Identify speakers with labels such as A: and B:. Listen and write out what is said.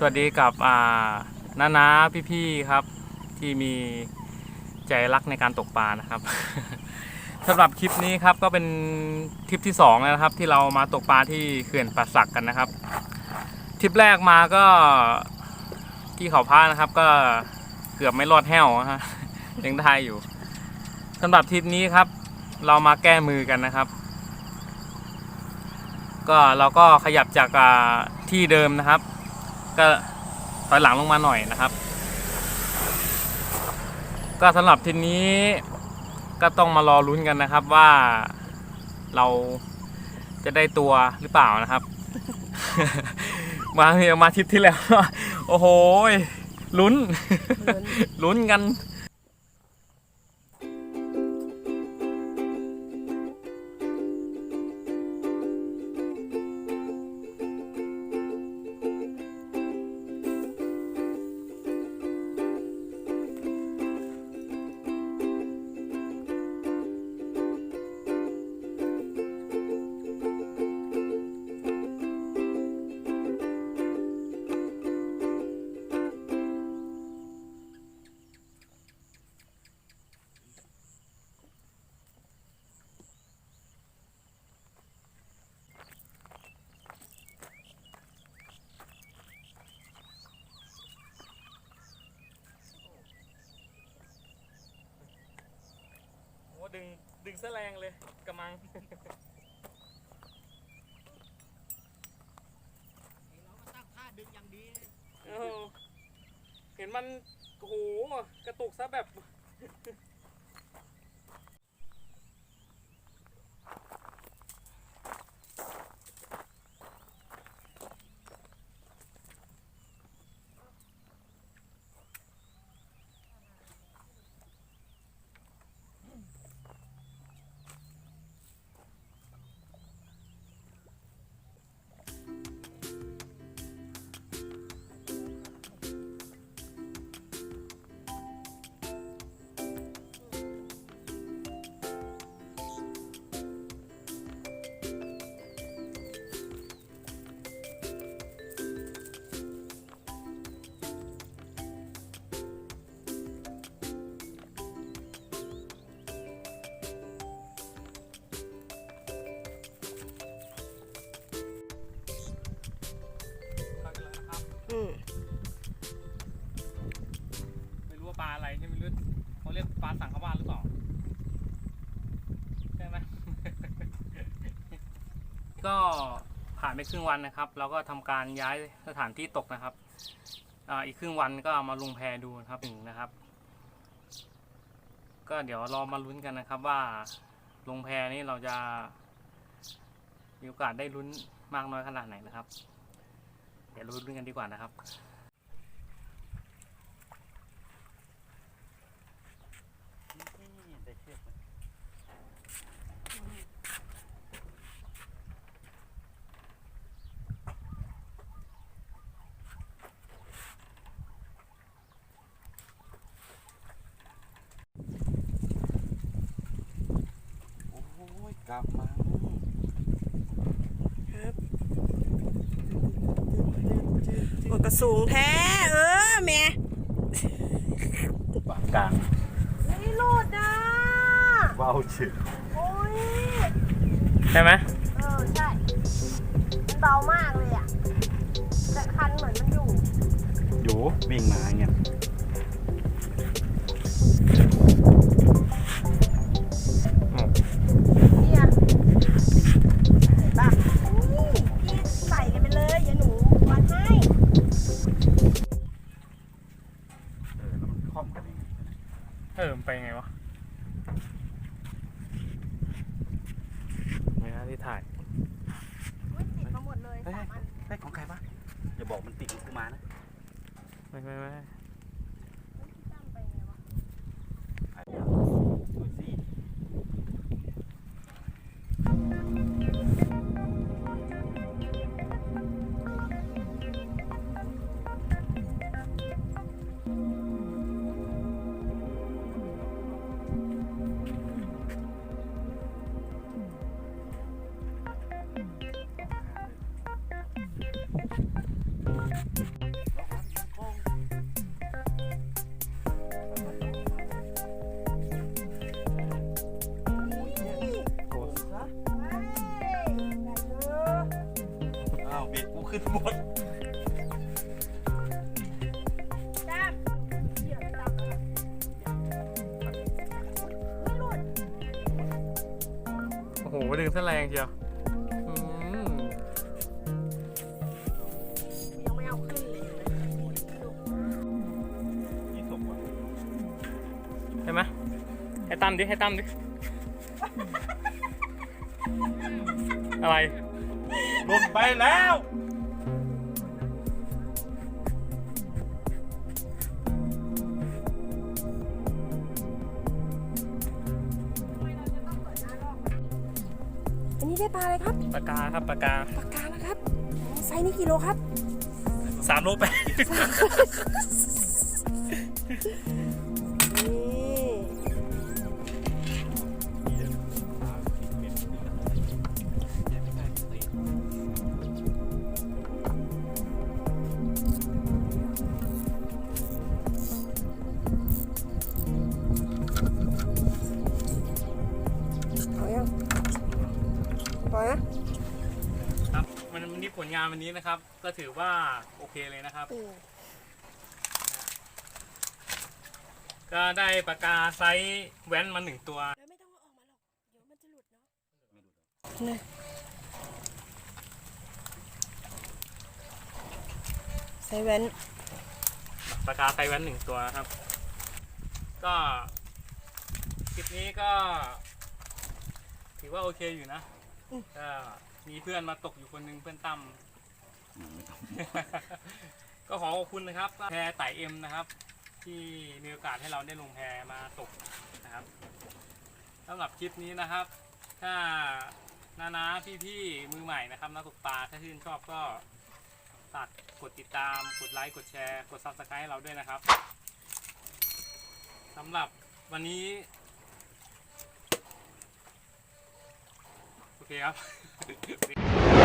A: สวัสดีกับอ่าน้านาพี่ๆครับ ที่มีใจรักในการตกปลานะครับ สำหรับคลิปนี้ครับก็เป็นทริปที่สองแล้วนะครับ ที่เรามาตกปลาที่เขื่อนป่าสักกันนะครับทริปแรกมาก็ที่เขาพานะครับ ก็เกือบไม่รอดแห้วนะฮะยังได้อยู่สำหรับทริปนี้ครับ เรามาแก้มือกันนะครับ ก็เราก็ขยับจากที่เดิมนะครับ ก็ถอยหลังลงมาหน่อยนะครับ ก็สำหรับทีนี้ก็ต้องมารอลุ้นกันนะครับว่าเราจะได้ตัวหรือเปล่านะครับ มาเมียมาทริปที่แล้ว โอ้โหยลุ้น ลุ้นกัน ดึงดึงแสแรงเลยกระมัง
B: ตั้งท่าดึงอย่างดี
A: เออเห็นมันโอ้โหกระตุกซะแบบ ไม่รู้ว่าปลาอะไรใช่ไหมไม่รู้เขาเรียกปลาสังขวานหรือเปล่าใช่ไหม ก็ผ่านไปครึ่งวันนะครับ เราก็ทำการย้ายสถานที่ตกนะครับอีกครึ่งวันก็มาลงแพดูนะครับหนึ่งนะครับ ก็เดี๋ยวรอมาลุ้นกันนะครับว่าลงแพนี้เราจะมีโอกาสได้ลุ้นมากน้อยขนาดไหนนะครับ เดี๋ยวลุ้นกันดีกว่านะครับ
B: ได้เชือกไหม
C: โอ้ยกลับมา
D: ครับโอ้ กระสูงแท้ เออแม่
C: ปากกลาง
D: ไม่รูดนะ
C: ว่าวฉึก
D: โอ้ย
A: ใช่ไหม
D: เออใช่ มันเบามากเลยอะ แต่คันเหมือนมันอยู่
C: อยู่วิ่งมาเงี้ย
D: เนี่ย เลย
C: เฮ้ย
D: สามอัน
C: เฮ้ยของใครวะอย่าบอกมันติดกูมานะ
A: ไม่ไม่ไม่
B: หมด
D: แต้มเหยื่อไม่รับแล้วไม่หลุด
B: โอ้โหดึงเส้นแรงเชียวอืม
D: ยังไม่เอาขึ้นเลย
C: ยี่สกว่ะ
B: ใช่ไหมให้ตั้มดิ ให้ตั้มดิ อะไร
C: หล่นไปแล้ว
D: ได้ปลาอะไรครับ
B: ปากกาครับปากกา
D: ปลากานะครับไซส์นี้กี่โลครับ
B: สามโลแปด ครับมันวันนี้ผลงานวันนี้นะครับ ก็ถือว่าโอเคเลยนะครับ
D: อืม
B: ก็ได้ปากกาไซส์แว้นมาหนึ่งตัว
D: แล้วไม่ต้องเอาออกมาหรอกเดี๋ยวมันจะหลุดเนาะเนี่ยใส่แว่น
B: ปากกาไซส์แว้นหนึ่งตัวนะครับ ก็คลิปนี้ก็ ถือว่าโอเคอยู่นะ ก็มีเพื่อนมาตกอยู่คนหนึงเพื่อนตั้มก็ขอขอบคุณนะครับแพรไต่เอ็มนะครับ ที่มีโอกาสให้เราได้ลงแพมาตกนะครับสำหรับคลิปนี้นะครับ ถ้านานาพี่ๆมือใหม่นะครับนักตกปลาถ้าชื่นชอบก็ฝากกดติดตาม กดไลค์กดแชร์ กด subscribe ให้เราด้วยนะครับสำหรับวันนี้ โอเคครับ